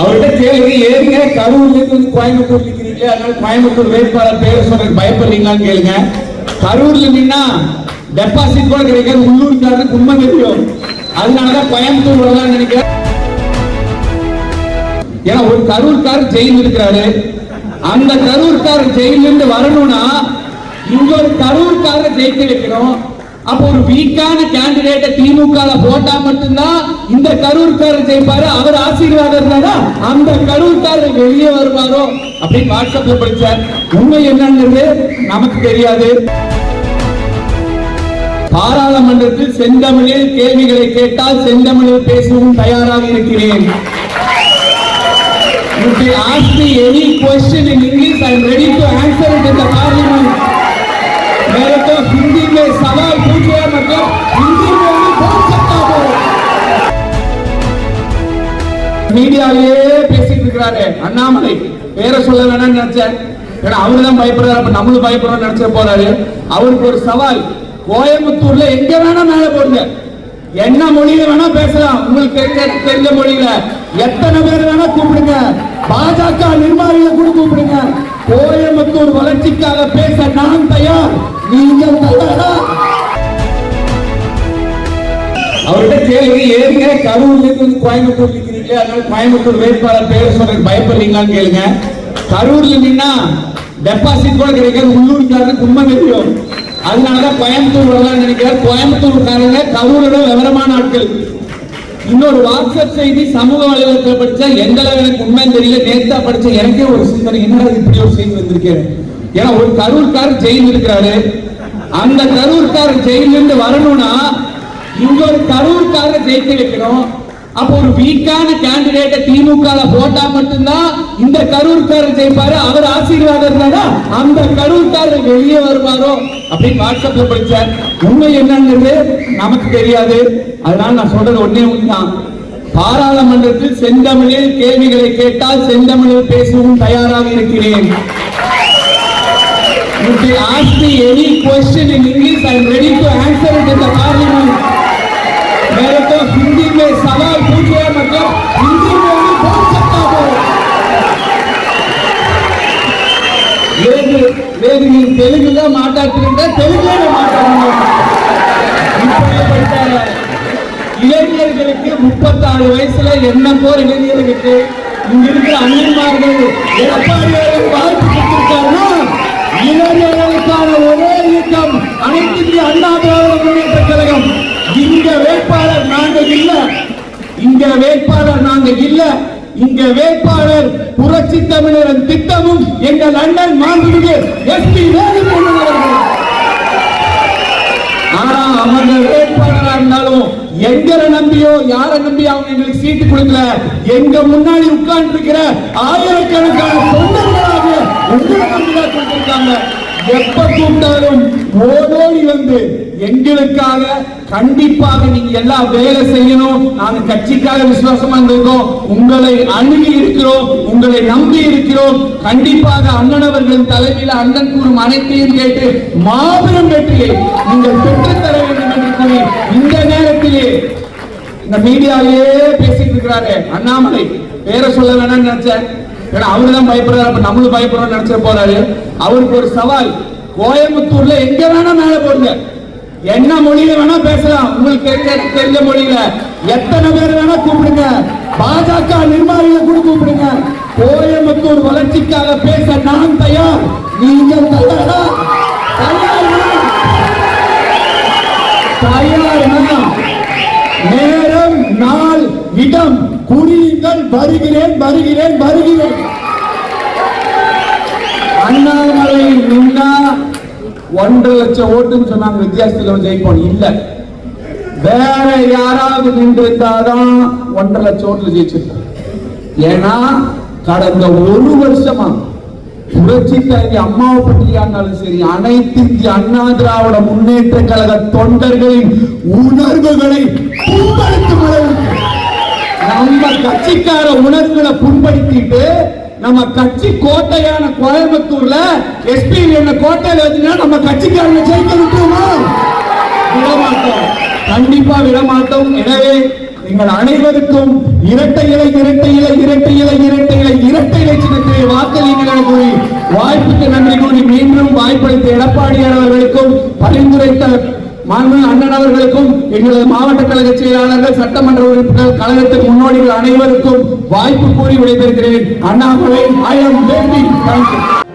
அவர்கிட்ட கேளுங்க ஏங்க கரூர்ல இருந்து கோயம்புத்தூர் நிக்கிறீங்க அதனால கோயம்புத்தூர் வேட்பாளர் பேர் சொல்றதுக்கு பயப்படுறீங்களான்னு கேளுங்க. கரூர்ல நின்னா டெபாசிட் கூட கிடைக்காது உள்ளூர்காரருக்கு உண்மை தெரியும் அதனாலதான் கோயம்புத்தூர் வரலாம்னு நினைக்கிறேன். ஏன்னா ஒரு கரூர்கார் ஜெயில் இருக்கிறாரு. அந்த கரூர்கார் ஜெயிலிருந்து வரணும்னா இங்க ஒரு ஜெயிக்க வைக்கணும். அப்போ ஒரு வீக்கான கேண்டிடேட்டை திமுக போட்டா மட்டும்தான் இந்த கரூர்காரர் ஜெயிப்பாரு அவர் ஆசீர்வாதம் இருந்தா அந்த கரூர்காரர் வெளியே வருவாரோ அப்படின்னு வாட்ஸ்அப்ல படிச்சார். உண்மை என்னங்கிறது நமக்கு தெரியாது. பாராளுமன்றத்தில் செந்தமிழில் கேள்விகளை கேட்டால் செந்தமிழில் பேசவும் தயாராக இருக்கிறேன். If you ask me any question in English, I am ready to answer it in the parliament. மீடியாவிலேயே பேசிட்டு இருக்கிறாரு அண்ணாமலை பேரை சொல்ல வேணாம்னு நினைச்சேன். ஏன்னா அவரு தான் பயப்படுறாரு. அப்ப நம்மளும் பயப்படுறோம் நினைச்ச போறாரு. அவருக்கு ஒரு சவால். கோயம்புத்தூர்ல எங்க வேணா மேல போடுங்க. என்ன மொழியில வேணா பேசலாம். உங்களுக்கு தெரிஞ்ச தெரிஞ்ச மொழியில. எத்தனை பேர் வேணா கூப்பிடுங்க. பாஜக நிர்வாகிகளை கூட கூப்பிடுங்க. கோயம்புத்தூர் வளர்ச்சிக்காக பேச நான் தயார். நீங்கள் தயாரா? அவர்கிட்ட கேள்வி ஏறுங்க. கரூர்ல இருந்து வந்து கோயம்புத்தூர் அதனால கோயம்புத்தூர் வேட்பாளர் பேர் சொல்றதுக்கு பயப்படுறீங்களான்னு கேளுங்க. கரூர்ல நின்னா டெபாசிட் கூட கிடைக்காது உள்ளூர்காரருக்கு உண்மை தெரியும். அதனாலதான் கோயம்புத்தூர் வரலாம்னு நினைக்கிறார். கோயம்புத்தூர்காரங்க கரூரோட விவரமான ஆட்கள். இன்னொரு வாட்ஸ்அப் செய்தி சமூக வலைதளத்தில் படிச்சா எந்த அளவு எனக்கு உண்மைன்னு தெரியல. நேத்தா படிச்ச எனக்கே ஒரு சிந்தனை என்னடா இப்படி ஒரு செய்தி வந்திருக்கேன் ஏன்னா ஒரு கரூர்கார் ஜெயில் இருக்கிறாரு. அந்த கரூர்கார் ஜெயிலிருந்து வரணும்னா இங்க ஒரு கரூர்கார ஜெயிக்க வைக்கணும். அப்போ ஒரு வீக்கான கேண்டிடேட்டை திமுக ல போட்டா மட்டும்தான் இந்த கரூர்காரர் ஜெயிப்பாரு அவர் ஆசீர்வாதம் இருந்தா அந்த கரூர்காரர் வெளியே வருவாரோ அப்படின்னு வாட்ஸ்அப்ல படிச்சார் உண்மை என்னங்கிறது நமக்கு தெரியாது அதனால நான் சொல்றது ஒண்ணே ஒண்ணுதான் பாராளுமன்றத்தில் செந்தமிழில் கேள்விகளை கேட்டால் செந்தமிழில் பேசவும் தயாராக இருக்கிறேன் If you ask me any question in English, I am ready to answer it in the parliament. मेरे को हिंदी में सवाल ಕನ್ನಡದಲ್ಲಿ ಮಾತಾಡ್ತಿರಿಂದ ತೆಲುಗಿನಲ್ಲಿ வயசுல என்ன போர் இளைஞர்களுக்கு இங்க இருக்கிற அண்ணன்மார்கள் எடப்பாடியாரை பார்த்து இளைஞர்களுக்கான ஒரே இயக்கம் அனைத்து இந்திய அண்ணா முன்னேற்ற கழகம். இங்க வேட்பாளர் நாங்க இல்ல. இங்க வேட்பாளர் நாங்க இல்ல. இங்க வேட்பாளர் புரட்சி தமிழரின் திட்டமும் எங்கள் அண்ணன் மாண்புமிகு எஸ்பி வேலுமணி அவர்கள் ஆனால் அவங்க வேட்பாளராக இருந்தாலும் எங்களை நம்பியோ யாரை நம்பி அவங்க எங்களுக்கு சீட்டு கொடுக்கல. எங்க முன்னாடி உட்கார்ந்து இருக்கிற ஆயிரக்கணக்கான தொண்டர்களாக உங்களை நம்பிதான் கொடுத்திருக்காங்க. எப்ப கூப்பிட்டாலும் ஓடோடி வந்து எங்களுக்காக கண்டிப்பாக நீங்க எல்லாம் வேலை செய்யணும். நாங்க கட்சிக்காக விசுவாசமா இருந்திருக்கோம். உங்களை அணுகி இருக்கிறோம். உங்களை நம்பி இருக்கிறோம். கண்டிப்பாக அண்ணன் அவர்களின் தலைமையில் அண்ணன் கூறும் அனைத்தையும் கேட்டு மாபெரும் வெற்றியை நீங்கள் பெற்றுத்தர வேண்டும் என்று கூறி இந்த நேரத்திலே இந்த மீடியாவிலே பேசிட்டு இருக்கிறாரு அண்ணாமலை. பேரை சொல்ல வேணாம்னு நினைச்சேன். ஏன்னா அவரு தான் பயப்படுறாரு. அப்ப நம்மளும் பயப்படுறோம் நினைச்ச போறாரு. அவருக்கு ஒரு சவால். கோயம்புத்தூர்ல எங்க என்ன மொழியில வேணா பேசலாம். உங்களுக்கு தெரிஞ்ச தெரிஞ்ச மொழியில. எத்தனை பேர் வேணா கூப்பிடுங்க. பாஜக நிர்வாகிகளை கூட கூப்பிடுங்க. கோயம்புத்தூர் வளர்ச்சிக்காக பேச நான் தயார். நீங்கள் தயாரா? தயாரா நேரம் நாள் இடம். குறியுங்கள் வருகிறேன் வருகிறேன் வருகிறேன். அண்ணாமலை முன்னா ஒன்றரை லட்சம் ஓட்டுன்னு சொன்னாங்க வித்தியாசத்தில் ஜெயிப்போம். இல்ல. வேற யாராவது நின்று இருந்தாதான் ஒன்றரை லட்சம் ஓட்டுல ஜெயிச்சிருக்கோம் ஏன்னா கடந்த ஒரு வருஷமா புரட்சி தலைவி அம்மாவை பற்றியானாலும் சரி அனைத்து இந்திய அண்ணா திராவிட முன்னேற்ற கழக தொண்டர்களின் உணர்வுகளை புண்படுத்தும் நம்ம கட்சிக்கார உணர்வுகளை புண்படுத்திட்டு நம்ம கட்சி கோட்டையான கோயம்புத்தூர்ல எஸ்பி என்ன கோட்டையில வச்சுன்னா நம்ம கட்சிக்காரங்க ஜெயிக்க விட்டுருமா? விடமாட்டோம். கண்டிப்பா விடமாட்டோம். எனவே நீங்கள் அனைவருக்கும் இரட்டை இலை இரட்டை இலை இரட்டை இலை வாக்களிங்கள் என கூறி வாய்ப்புக்கு நன்றி கூறி மீண்டும் வாய்ப்பளித்த எடப்பாடியார் அவர்களுக்கும் பரிந்துரைத்த மாண்பு அண்ணன் அவர்களுக்கும் எங்களது மாவட்ட கழக செயலாளர்கள் சட்டமன்ற உறுப்பினர் கழகத்தின் முன்னோடிகள் அனைவருக்கும் வாய்ப்பு கூறி விடைபெறுகிறேன். Annamalai I am